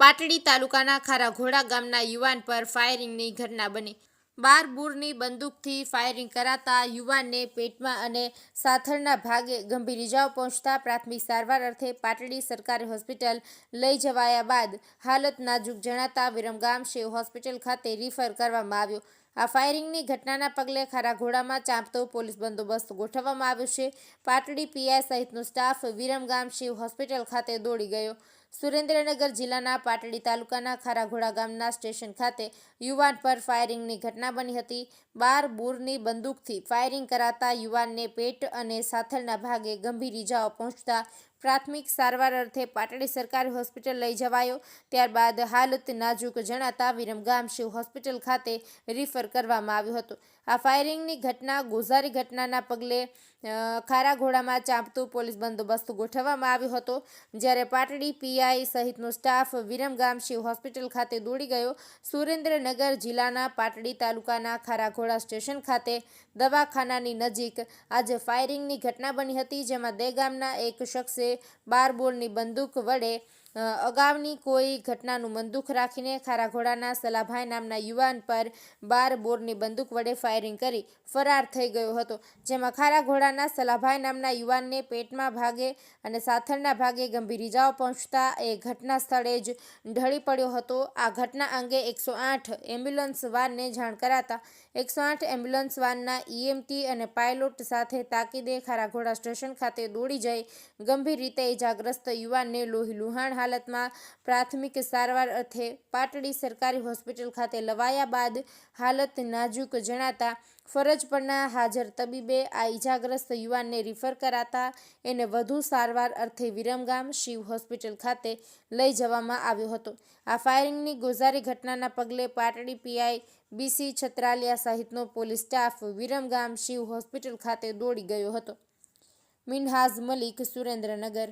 પાટડી તાલુકાના ખારાઘોડા ગામના યુવાન પર ફાયરિંગની ઘટના બની. બાર બૂરની બંદૂકથી ફાયરિંગ કરાતા યુવાનને પેટમાં અને સાથળના ભાગે ગંભીર ઇજાઓ પહોંચતા પ્રાથમિક સારવાર અર્થે પાટડી સરકારી હોસ્પિટલ લઈ જવાયા બાદ હાલત નાજુક જણાતા વિરમગામ શિવ હોસ્પિટલ ખાતે રિફર કરવામાં આવ્યો. આ ફાયરિંગની ઘટનાના પગલે ખારાઘોડામાં ચાંપતો પોલીસ બંદોબસ્ત ગોઠવવામાં આવ્યો છે. પાટડી પીઆઈ સહિતનો સ્ટાફ વિરમગામ શિવ હોસ્પિટલ ખાતે દોડી ગયો. સુરેન્દ્રનગર જિલ્લાના પાટડી તાલુકાના ખારાઘોડા ગામના સ્ટેશન ખાતે યુવાન પર ફાયરિંગની ઘટના બની હતી. બાર બોરની બંદૂકથી ફાયરિંગ કરાતા યુવાનને પેટ અને સાથળના ભાગે ગંભીર ઇજાઓ પહોંચતા પ્રાથમિક સારવાર અર્થે પાટડી સરકારી હોસ્પિટલ લઈ જવાયો. ત્યારબાદ હાલત નાજુક જણાતા વિરમગામ શિવ હોસ્પિટલ ખાતે રિફર કરવામાં આવ્યો હતો. આ ફાયરિંગની ઘટના ગોઝારી ઘટનાના પગલે ખારાઘોડામાં ચાંપતું પોલીસ બંદોબસ્ત ગોઠવવામાં આવ્યો હતો. જ્યારે પાટડી પીઆઈ સહિતનો સ્ટાફ વિરમગામ શિવ હોસ્પિટલ ખાતે દોડી ગયો. સુરેન્દ્રનગર જિલ્લાના પાટડી તાલુકાના ખારાઘોડા સ્ટેશન ખાતે દવાખાનાની નજીક આજે ફાયરિંગની ઘટના બની હતી, જેમાં દેગામના એક શખ્સે બાર બોરની બંદૂક વડે અગાઉની કોઈ ઘટનાનું બંદૂક રાખીને ખારાઘોડાના સલાભાઈ નામના યુવાન પર બાર બોરની બંદૂક વડે ફાયરિંગ કરી ફરાર થઈ ગયો હતો, જેમાં ખારાઘોડાના સલાભાઈ નામના યુવાનને પેટમાં ભાગે અને સાથળના ભાગે ગંભીર ઇજાઓ પહોંચતા એ ઘટના સ્થળે જ ઢળી પડ્યો હતો. આ ઘટના અંગે એકસો આઠ એમ્બ્યુલન્સ વાનને જાણ કરાતા એકસો આઠ એમ્બ્યુલન્સ વાનના ઈએમટી અને પાયલોટ સાથે તાકીદે ખારાઘોડા સ્ટેશન ખાતે દોડી જઈ ગંભીર રીતે ઇજાગ્રસ્ત યુવાનને લોહી લુહાણ હાલતમાં પ્રાથમિક સારવાર અર્થે પાટડી સરકારી હોસ્પિટલ ખાતે લવાયા બાદ હાલત નાજુક જણાતા ફરજ પરના હાજર તબીબે આ ઇજાગ્રસ્ત યુવાનને રિફર કરાતા એને વધુ સારવાર અર્થે વિરમગામ શિવ હોસ્પિટલ ખાતે લઈ જવામાં આવ્યો હતો. આ ફાયરિંગની ગોઝારી ઘટનાના પગલે પાટડી પીઆઈ બીસી છત્રાલિયા સહિતનો police staff Viramgam Shiv hospital ખાતે દોડી ગયો હતો. મિનહાઝ મલિક, સુરેન્દ્રનગર.